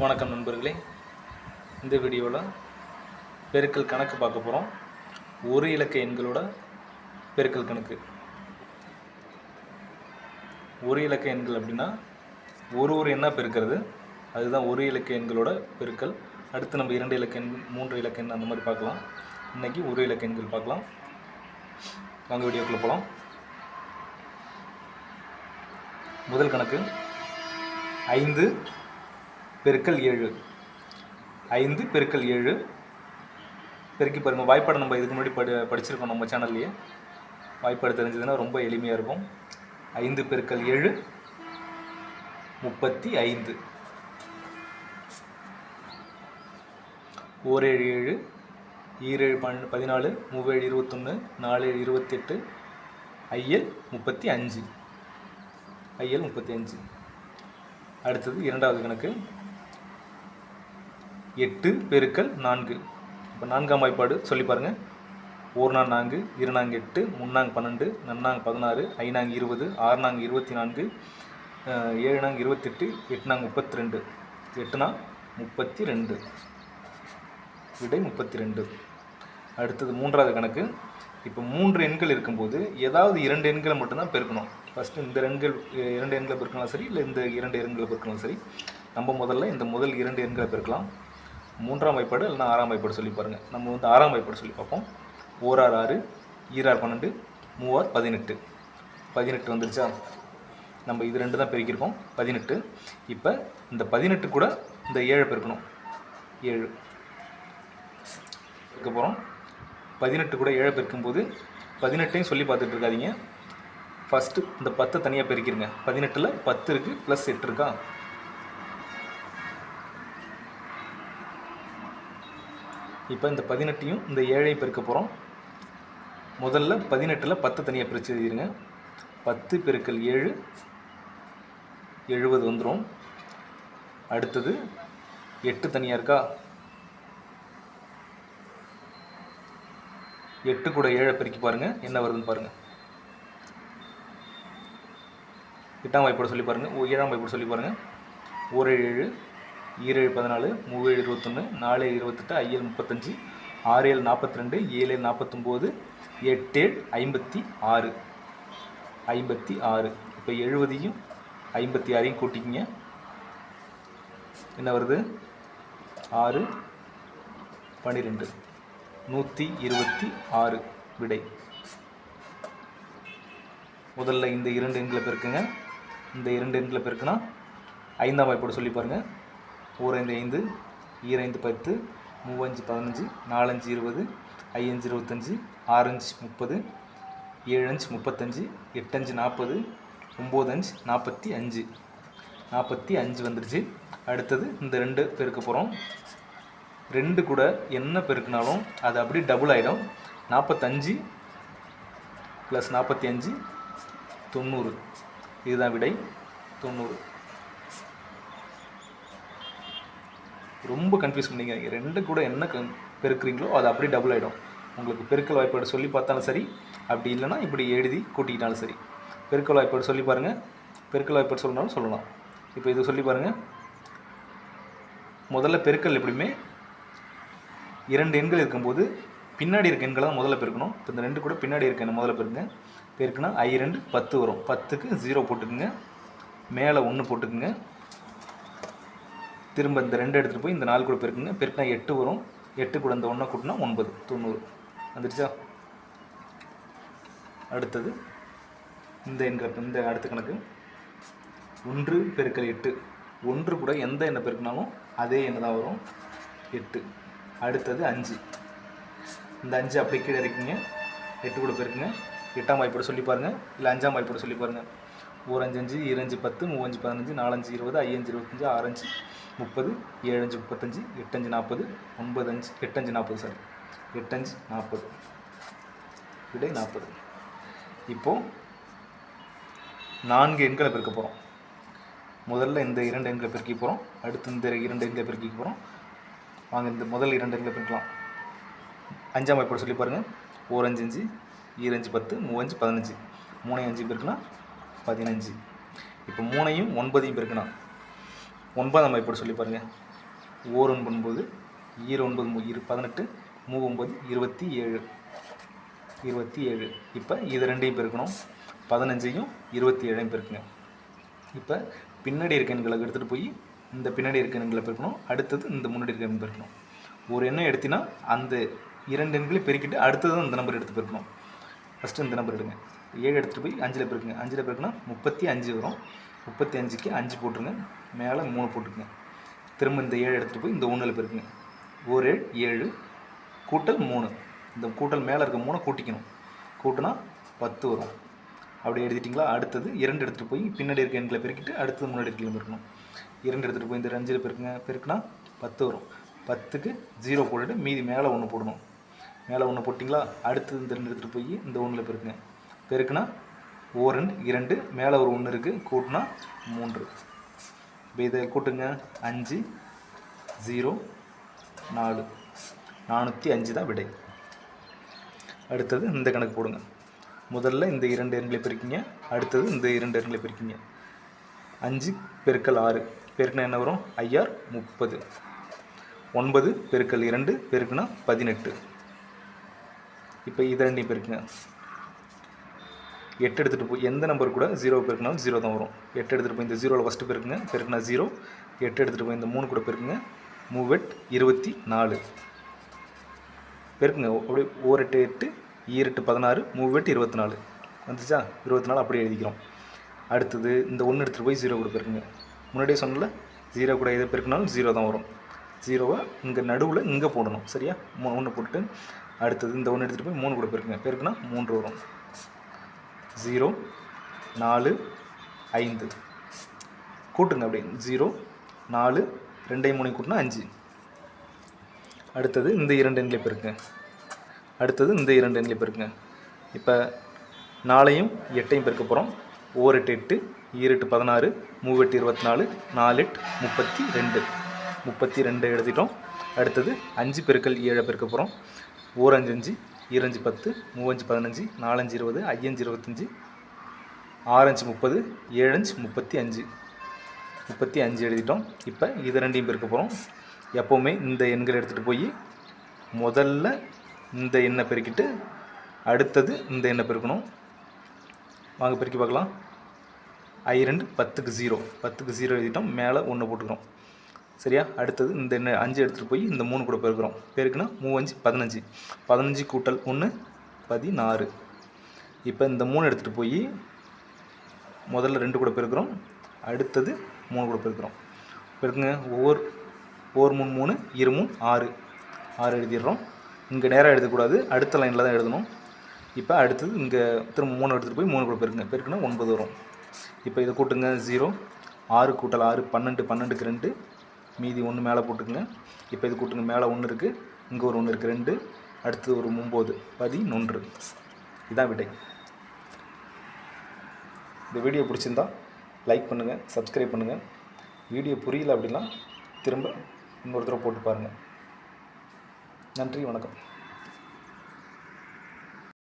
வணக்கம் நண்பர்களே. இந்த வீடியோவில் பெருக்கல் கணக்கு பார்க்க போகிறோம் ஒரு இலக்க எண்களோட பெருக்கல் கணக்கு. ஒரு இலக்க எண்கள் அப்படின்னா ஒரு ஒரு எண்ணாக பெருக்கிறது. அதுதான் ஒரு இலக்க எண்களோட பெருக்கல். அடுத்து நம்ம இரண்டு இலக்க எண் மூன்று இலக்க எண் அந்த மாதிரி பார்க்கலாம். இன்றைக்கி ஒரு இலக்க எண்கள் பார்க்கலாம். வாங்க வீடியோக்குள்ளே போகலாம் முதல் கணக்கு ஐந்து பெருக்கல் ஏழு. ஐந்து பெருக்கல் ஏழு. பெருக்கி பாருங்கள் வாய்ப்பாடு நம்ம இதுக்கு முன்னாடி படி படிச்சிருக்கோம் நம்ம சேனல்லையே. வாய்ப்பாடு தெரிஞ்சதுன்னா ரொம்ப எளிமையாக இருக்கும். ஐந்து பெருக்கல் ஏழு. முப்பத்தி ஐந்து. ஓரேழு ஏழு ஈரேழு பன்னெண்டு பதினாலு. மூவேழு இருபத்தொன்று நாலேழு இருபத்தெட்டு. ஐஎல் முப்பத்தி அஞ்சு. ஐஎல் முப்பத்தி அஞ்சு. அடுத்தது இரண்டாவது கணக்கு. எட்டு பெருக்கல் நான்கு. இப்போ நான்காம் வாய்ப்பாடு சொல்லி பாருங்கள் ஓர்நாங் நான்கு இருநாங் எட்டு முன்னாங் பன்னெண்டு நன்னாங் பதினாறு ஐநாங் இருபது ஆறுநாங் இருபத்தி நான்கு ஏழு நாங்கு இருபத்தெட்டு எட்டு நாங்கு முப்பத்தி ரெண்டு எட்டுனா முப்பத்தி ரெண்டு விடை முப்பத்தி ரெண்டு அடுத்தது மூன்றாவது கணக்கு. இப்போ மூன்று எண்கள் இருக்கும்போது ஏதாவது இரண்டு எண்களை மட்டும்தான் பெருக்கணும். ஃபஸ்ட்டு இந்த எண்கள் இரண்டு எண்களை பெருக்கலாம் சரி இல்லை இந்த இரண்டு எண்களை பெருக்கலாம் சரி நம்ம முதல்ல இந்த முதல் இரண்டு எண்களை பெருக்கலாம். மூன்றாம் வாய்ப்பாடு இல்லைன்னா ஆறாம் வாய்ப்பாடு சொல்லி பாருங்கள் நம்ம வந்து ஆறாம் வாய்ப்பாடு சொல்லி பார்ப்போம். ஓரார் ஆறு ஈரார் பன்னெண்டு மூவார் பதினெட்டு. பதினெட்டு வந்துருச்சா? நம்ம இது ரெண்டு தான் பெருக்கியிருக்கோம். பதினெட்டு. இப்போ இந்த பதினெட்டு கூட இந்த ஏழை பெருக்கணும். ஏழு. இருக்க போகிறோம் பதினெட்டு கூட ஏழை பெருக்கும்போது பதினெட்டையும் சொல்லி பார்த்துட்டு இருக்காதீங்க. ஃபஸ்ட்டு இந்த பத்தை தனியாக பெருக்கிருங்க. பதினெட்டில் பத்து இருக்குது ப்ளஸ் எட்டு இருக்கா? இப்போ இந்த பதினெட்டையும் இந்த ஏழையும் பெருக்க போகிறோம் முதல்ல பதினெட்டில் பத்து தனியாக பிரித்து எழுதிருங்க. பத்து பெருக்கல் ஏழு எழுபது வந்துடும் அடுத்தது எட்டு தனியாக இருக்கா? எட்டு கூட ஏழை பெருக்கி பாருங்கள் என்ன வருதுன்னு பாருங்கள் எட்டாம் வாய்ப்பாடு சொல்லி பாருங்கள் ஓ ஏழாம் வாய்ப்பாடு சொல்லி பாருங்கள் ஒரு ஏழு ஈரேழு பதினாலு மூவேழு இருபத்தொன்று நாலு இருபத்தெட்டு ஐஏழு முப்பத்தஞ்சு ஆறு ஏழு நாற்பத்தி ரெண்டு ஏழு ஏழு நாற்பத்தொம்போது ஏழு ஐம்பத்தி ஆறு. ஐம்பத்தி ஆறு. இப்போ எழுபதையும் ஐம்பத்தி ஆறையும் கூட்டிக்கிங்க. என்ன வருது? ஆறு பன்னிரெண்டு. நூற்றி இருபத்தி ஆறு விடை. முதல்ல இந்த இரண்டு எண்களை பெருக்குங்க. இந்த இரண்டு எண்களை பெருக்குனா ஐந்தாம் வாய்ப்போடு சொல்லி பாருங்கள் ஓரைந்து ஐந்து ஈரைந்து பத்து மூவஞ்சு பதினஞ்சு நாலஞ்சு இருபது ஐயஞ்சு இருபத்தஞ்சி ஆறஞ்சு முப்பது ஏழஞ்சு முப்பத்தஞ்சு எட்டஞ்சு நாற்பது ஒம்போதஞ்சு நாற்பத்தி அஞ்சு. நாற்பத்தி அஞ்சு வந்துடுச்சு அடுத்தது இந்த ரெண்டு பெருக்க போகிறோம் ரெண்டு கூட என்ன பெருக்கினாலும் அது அப்படியே டபுள் ஆகிடும் நாற்பத்தஞ்சு ப்ளஸ் நாற்பத்தி அஞ்சு தொண்ணூறு. இதுதான் விடை. தொண்ணூறு. ரொம்ப கன்ஃபியூஸ் பண்ணிக்காதீங்க. ரெண்டு கூட என்ன கன் பெருக்குறீங்களோ அது அப்படியே டபுள் ஆகிடும் உங்களுக்கு பெருக்கல் வாய்ப்பாடு சொல்லி பார்த்தாலும் சரி அப்படி இல்லைன்னா இப்படி எழுதி கூட்டிக்கிட்டாலும் சரி. பெருக்கல் வாய்ப்பாடு சொல்லி பாருங்கள் பெருக்கல் வாய்ப்பாடு சொல்லணும்னாலும் சொல்லலாம். இப்போ இது சொல்லி பாருங்கள் முதல்ல பெருக்கல் எப்படியுமே இரண்டு எண்கள் இருக்கும்போது பின்னாடி இருக்க எண்களை தான் முதல்ல பெருக்கணும். இப்போ இந்த ரெண்டு கூட பின்னாடி இருக்க எண்ணை முதல்ல பெருங்க பெருக்குனா ஐ ரெண்டு பத்து வரும். பத்துக்கு ஜீரோ போட்டுக்குங்க. மேலே ஒன்று போட்டுக்குங்க. திரும்ப இந்த ரெண்டு எடுத்துகிட்டு போய் இந்த நாலு கூட பெருக்குங்க. பெருக்கினா எட்டு வரும். எட்டு கூட இந்த ஒன்றை கூட்டினா ஒன்பது தொண்ணூறு. வந்துடுச்சா? அடுத்தது இந்த எண்களை இந்த அடுத்த கணக்கு. ஒன்று பெருக்கல் எட்டு. ஒன்று கூட எந்த எண்ணை பெருக்கினாலும் அதே எண்ணெய் தான் வரும். எட்டு. அடுத்தது அஞ்சு. இந்த அஞ்சு அப்படியே கீழே இறக்கிங்க. எட்டு கூட பெருக்குங்க. எட்டாம் வாய்ப்போட சொல்லி பாருங்கள் இல்லை அஞ்சாம் வாய்ப்போட சொல்லி பாருங்கள் ஒரு அஞ்சு அஞ்சு இரஞ்சு பத்து மூவஞ்சு பதினஞ்சு நாலஞ்சு இருபது ஐயஞ்சு இருபத்தஞ்சு ஆறஞ்சு முப்பது ஏழஞ்சு முப்பத்தஞ்சு எட்டஞ்சு நாற்பது ஒன்பது அஞ்சு எட்டஞ்சு நாற்பது சாரி எட்டஞ்சு நாற்பது. விடை நாற்பது. இப்போது நான்கு எண்களை பெருக்க போகிறோம் முதல்ல இந்த இரண்டு எண்களை பெருக்கி போகிறோம் அடுத்து இந்த இரண்டு எண்களை பெருக்கி போகிறோம் வாங்க இந்த முதல் இரண்டு எண்களை பெருக்கலாம். அஞ்சாம் வாய்ப்பாடு சொல்லி பாருங்கள் ஓரஞ்சு அஞ்சு ஈரஞ்சு பத்து மூவஞ்சு பதினஞ்சு. மூணை அஞ்சு பெருக்கலாம் பதினஞ்சு. இப்போ மூணையும் ஒன்பதையும் பெருக்கணும் ஒன்பதாம் வாய்ப்பாடு சொல்லி பாருங்கள் ஓர் ஒன்பது ஈர ஒன்பது இரு பதினெட்டு மூ ஒன்பது இருபத்தி ஏழு. இருபத்தி ஏழு. இப்போ இது ரெண்டையும் பெருக்கணும். பதினஞ்சையும் இருபத்தி ஏழையும் பெருக்குங்க. இப்போ பின்னாடி இருக்க எண்களை எடுத்துகிட்டு போய் இந்த பின்னாடி இருக்க எண்களை பெருக்கணும். அடுத்தது இந்த முன்னாடி இருக்க எண் பெருக்கணும். ஒரு எண்ணை எடுத்தினா அந்த இரண்டு எண்களையும் பெருக்கிட்டு அடுத்தது இந்த நம்பர் எடுத்து பெருக்கணும். ஃபஸ்ட்டு இந்த நம்பர் எடுங்க. ஏழு எடுத்துகிட்டு போய் அஞ்சில் பெருக்குங்க. அஞ்சில் பெருக்குன்னா முப்பத்தி அஞ்சு வரும். முப்பத்தி அஞ்சுக்கு அஞ்சு போட்டுருங்க. மேலே மூணு போட்டுருங்க திரும்ப இந்த ஏழு எடுத்துகிட்டு போய் இந்த ஒன்றில் பெருக்குங்க. ஒரு ஏழு ஏழு கூட்டல் மூணு. இந்த கூட்டல் மேலே இருக்க மூணை கூட்டிக்கணும். கூட்டினா பத்து வரும். அப்படி எழுதிட்டிங்களா? அடுத்தது இரண்டு எடுத்துகிட்டு போய் பின்னாடி இருக்க எண்களை பெருக்கிட்டு அடுத்தது முன்னாடி இருக்க பெருக்கணும். இரண்டு எடுத்துகிட்டு போய் இந்த அஞ்சில் பெருக்குங்க. பெருக்குனா பத்து வரும். பத்துக்கு ஜீரோ போட்டுட்டு மீதி மேலே ஒன்று போடணும். மேலே ஒன்று போட்டிங்களா? அடுத்தது இந்த ரெண்டு எடுத்துகிட்டு போய் இந்த ஒன்றில் பெருக்குங்க. பெருக்குனா ஓர் ரெண்டு இரண்டு மேலே ஒரு ஒன்று இருக்குது கூட்டினா மூன்று. இப்போ இதை கூட்டுங்க. அஞ்சு ஜீரோ நாலு. நானூற்றி அஞ்சு தான் விடை. அடுத்தது இந்த கணக்கு போடுங்க. முதல்ல இந்த இரண்டு எண்களை பிரிக்கிங்க. அடுத்தது இந்த இரண்டு எண்களை பிரிக்கிங்க. அஞ்சு பெருக்கல் ஆறு. பெருக்குனா என்ன வரும்? ஐஆர் முப்பது. ஒன்பது பெருக்கல் இரண்டு பெருக்குனா பதினெட்டு. இப்போ இது ரெண்டையும் பெருக்குங்க எட்டு எடுத்துகிட்டு போய் எந்த நம்பர் கூட ஜீரோ பெருக்கினாலும் ஜீரோ தான் வரும். எட்டு எடுத்துகிட்டு போய் இந்த ஜீரோவில் ஃபஸ்ட்டு பெருக்குங்க பெருக்குனா ஜீரோ எட்டு எடுத்துகிட்டு போய் இந்த மூணு கூட பெருக்குங்க மூவெட் இருபத்தி நாலு. பெருக்குங்க அப்படியே ஓர் எட்டு எட்டு ஈரெட்டு பதினாறு மூவெட்டு இருபத்தி நாலு. வந்துச்சா? இருபத்தி நாலு அப்படியே எழுதிக்கிறோம். அடுத்தது இந்த ஒன்று எடுத்துகிட்டு போய் ஜீரோ கூட பெருக்குங்க முன்னாடியே சொன்னல ஜீரோ கூட எதை பெருக்கினாலும் ஜீரோ தான் வரும். ஜீரோவை இங்கே நடுவில் இங்கே போடணும். சரியா? ஒன்று போட்டுட்டு அடுத்தது இந்த ஒன்று எடுத்துகிட்டு போய் மூணு கூட பெருக்குங்க. பெருக்குனா மூன்று வரும். ஜீரோ நாலு ஐந்து. கூட்டுங்க அப்படின்னு ஜீரோ நாலு ரெண்டையும் மூணு கூட்டினா அஞ்சு. அடுத்தது இந்த இரண்டு எண்களை பெருக்குங்க. அடுத்தது இந்த இரண்டு எண்களை பெருக்குங்க. இப்போ நாலையும் எட்டையும் பெருக்க போகிறோம் ஓர் எட்டு எட்டு ஈரெட்டு பதினாறு மூவெட்டு இருபத்தி நாலு நாலு எட்டு முப்பத்தி ரெண்டு. முப்பத்தி ரெண்டு எழுதிட்டோம். அடுத்தது அஞ்சு பெருக்கள் ஏழை பெருக்க போகிறோம் ஓரஞ்சு அஞ்சு அஞ்சு ஈரஞ்சு பத்து மூவஞ்சு பதினஞ்சு நாலஞ்சு இருபது ஐயஞ்சு இருபத்தஞ்சி ஆறஞ்சு முப்பது ஏழஞ்சு முப்பத்தி அஞ்சு. முப்பத்தி அஞ்சு எழுதிட்டோம். இப்போ இது ரெண்டையும் பெருக்க போகிறோம் எப்போவுமே இந்த எண்களை எடுத்துகிட்டு போய் முதல்ல இந்த எண்ணை பெருக்கிட்டு அடுத்தது இந்த எண்ணை பெருக்கணும். வாங்க பெருக்கி பார்க்கலாம். ஐ ரெண்டு பத்துக்கு ஜீரோ பத்துக்கு ஜீரோ எழுதிட்டோம். மேலே ஒன்று போட்டுக்கிறோம். சரியா? அடுத்தது இந்த எண்ணெய் அஞ்சு எடுத்துகிட்டு போய் இந்த மூணு கூட பெருக்கிறோம். பெருக்குனா மூவஞ்சு பதினஞ்சு. பதினஞ்சு கூட்டல் ஒன்று பதினாறு. இப்போ இந்த மூணு எடுத்துகிட்டு போய் முதல்ல ரெண்டு கூட பெருக்கிறோம். அடுத்தது மூணு கூட பெருக்கிறோம். பெருக்குங்க ஒவ்வொரு ஒவ்வொரு மூணு மூணு இரு மூணு ஆறு. ஆறு எழுதிடுறோம். இங்கே நேராக எழுதக்கூடாது. அடுத்த லைனில் தான் எழுதணும். இப்போ அடுத்தது இங்கே திரும்ப மூணு எடுத்துகிட்டு போய் மூணு கூட பெருக்குங்க. பெருக்குனா ஒன்பது வரும். இப்போ இதை கூட்டுங்க ஜீரோ ஆறு கூட்டல் ஆறு பன்னெண்டு பன்னெண்டுக்கு ரெண்டு. மீதி ஒன்று மேலே போட்டுக்குங்க. இப்போ இது கூட்டுங்க. மேலே ஒன்று இருக்குது இங்கே ஒரு ஒன்று இருக்குது ரெண்டு. அடுத்தது ஒரு ஒம்பது. பதினொன்று. இதான் விடை. இந்த வீடியோ பிடிச்சிருந்தா லைக் பண்ணுங்கள் சப்ஸ்கிரைப் பண்ணுங்கள் வீடியோ புரியல அப்படின்னா திரும்ப இன்னொரு தடவை போட்டு பாருங்கள் நன்றி வணக்கம்.